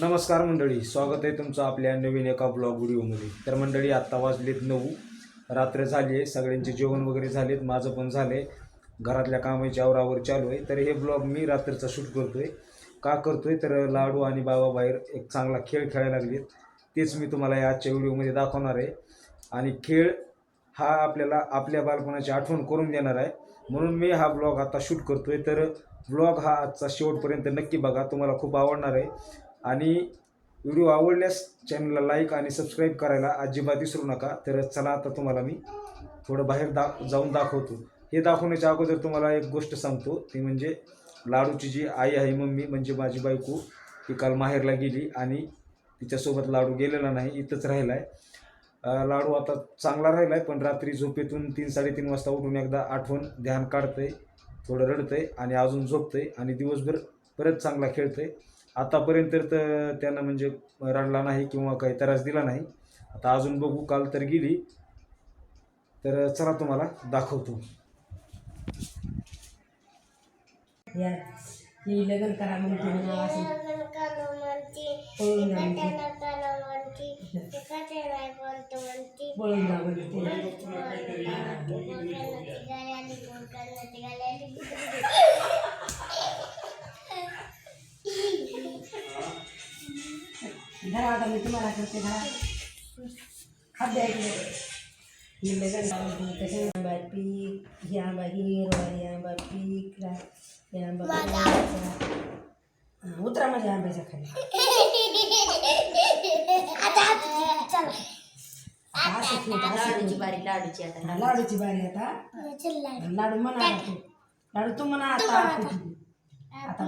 नमस्कार मंडळी स्वागत आहे तुमचं आपल्या नवीन एका ब्लॉग व्हिडिओमध्ये तर मंडळी आत्ता वाजलेत नऊ रात्र झाली आहे सगळ्यांचे जेवण वगैरे झालेत माझं पण झालं आहे घरातल्या कामाची आवरावर चालू आहे. तर हे ब्लॉग मी रात्रीचा शूट करतो आहे का करतो आहे तर लाडू आणि बाबा बाहेर एक चांगला खेळ खेळायला लागलेत. तेच मी तुम्हाला या आजच्या व्हिडिओमध्ये दाखवणार आहे. आणि खेळ हा आपल्याला आपल्या बालपणाची आठवण करून देणार आहे. म्हणून मी हा ब्लॉग आता शूट करतो आहे तर ब्लॉग हा आजचा शेवटपर्यंत नक्की बघा. तुम्हाला खूप आवडणार आहे. आणि व्हिडिओ आवडल्यास चॅनलला लाईक आणि सबस्क्राईब करायला अजिबात विसरू नका. तर चला आता तुम्हाला मी थोडं बाहेर दा जाऊन दाखवतो. हे दाखवण्याच्या अगोदर तुम्हाला एक गोष्ट सांगतो. ती म्हणजे लाडूची जी आई आहे मम्मी म्हणजे माझी बायको ती काल माहेरला गेली आणि तिच्यासोबत लाडू गेलेला नाही इथंच राहिला आहे लाडू आता चांगला राहिला आहे पण रात्री झोपेतून तीन साडेतीन वाजता उठून एकदा आठवण ध्यान काढतंय थोडं रडतंय आणि अजून झोपतंय आणि दिवसभर परत चांगला खेळतंय. आतापर्यंत तर त्यानं म्हणजे रडला नाही किंवा काही त्रास दिला नाही. आता अजून बघू काल तर गेली. तर चला तुम्हाला दाखवतो. ही लग्न करा म्हणते म्हणा असं पळून जा धरा आता मी तुम्हाला करते धरा. खाद्य ऐकले. ही लग्न लावून कसे आंबा पीक ही आंबा हिरवा आंबा पीक हे आंबा उतरा माझ्या आंब्याच्या खाली लाडूची खेळ. बारी लाडूची आता लाडूची बारी आता लाडू म्हणा तू लाडू तू म्हणा आता आता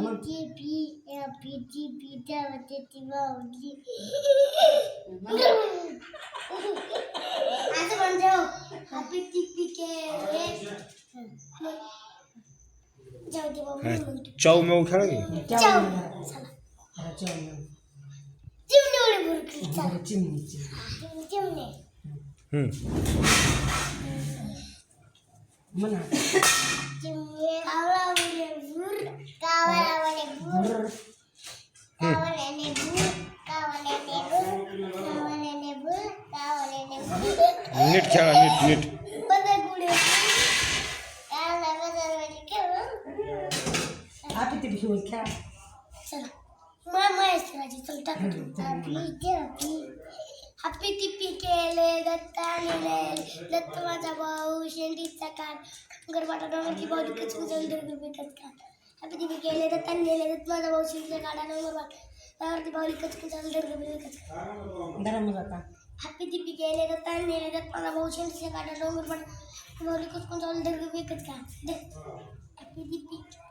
म्हण चाव मेव खेळा की चाव म्हणा. हा, चाव म्हणा. बरं, चिमणी चिमणी हम्म. म्हणा बरं. नीट खेळा नीट नीट आपी ते. घेऊन खेळा हप्पी टिप्पी केले दत्ता नेले दत्त माझा भाऊ शेंडीचा कान. गरबाटा डोंगरची भाऊ कच कुचल दुर्गुबिकच कान हप्पी टिप्पी केले दत्ता नेले दत्त माझा भाऊ शेंडीचा कान आणि गरबाट भाऊ कच कुचल दुर्गुबिकच कान धरा मग आता हप्पी टिप्पी केले दत्ता नेले दत्त माझा भाऊ शेंडीचा कान गरबाट भाऊ कच कुचल दुर्गुबिकच कान हप्पी टिप्पी हप्पी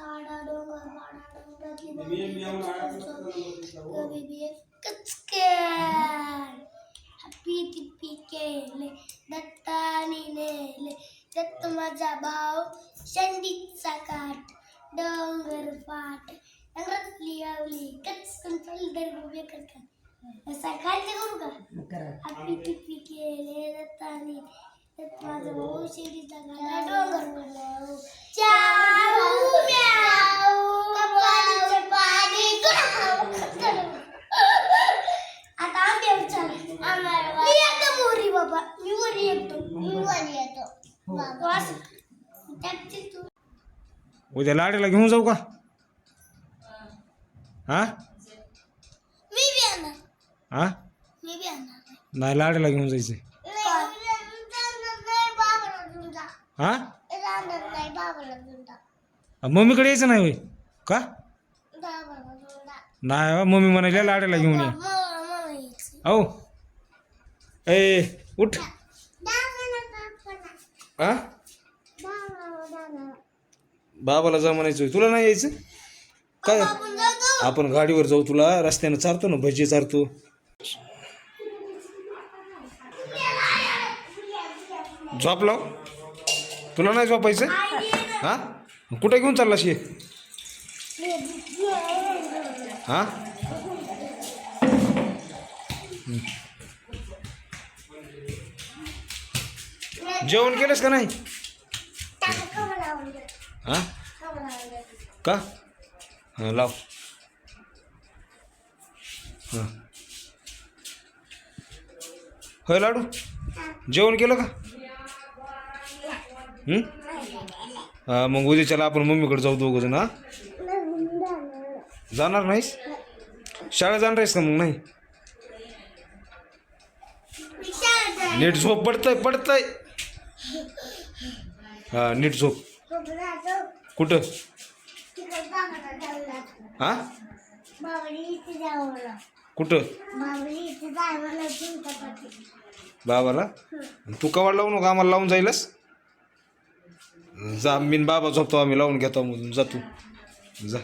आडा डोंगर पाडा डोंगरातली केले दत्तानी नेले. दत्त माझा भाव शंडीचा काठ डोंगर पाट डोंगरातली आवली कचकन चल दरगुबे कचकन असा खायचं करू का? करा. हप्पी टिप्पी केले माझा भाऊ शंडीचा काठ डोंगर चाऊ म्याऊ कपाळीचं पाणी गुलाब. आता आंब्यावर चला मी येतो मोरी बाबा. मी वरी येतो. मी वरी येतो. बाबा असं त्याची तू. उद्या लाडीला घेऊन जाऊ का? हा? मी बी येणार हा? मी बी येणार नाही लाडीला घेऊन जायचं नाही बाबाला घेऊन जा हा? जाणार नाही बाबाला घेऊन जा. मम्मीकडे यायचं नाही होय? का? बाबाला घेऊन जा. नाही हो, मम्मी म्हणाले लाडीला घेऊन ये. मला मला यायचं. औ ए उठ. हा बाबाला. जा म्हणायचं होय. तुला नाही यायचं? काय? आपण जातो. आपण गाडीवर जाऊ तुला रस्त्यानं चारतो ना भजी चारतो. झोप लाव तुला नाही झोपायचं? हा? कुठे घेऊन चालला शे हा? जेवण केलंस का नाही? हां? का? हां लाव. हां. होय लाडू? जेवण केलं का? हां हा मग उद्याच्याला आपण मम्मीकडे जाऊ दोघं जण जाणार नाहीस? शाळेत जाणार आहेस का मग नाही? नीट झोप पडतंय पडतंय. हा नीट झोप. कुठं? हा? कुठं? बाबाला? तू कवाड लावू नको आम्हाला लावून जाईलच जा मी बाबा झोपतो आम्ही लावून घेतो मधून जा तू जा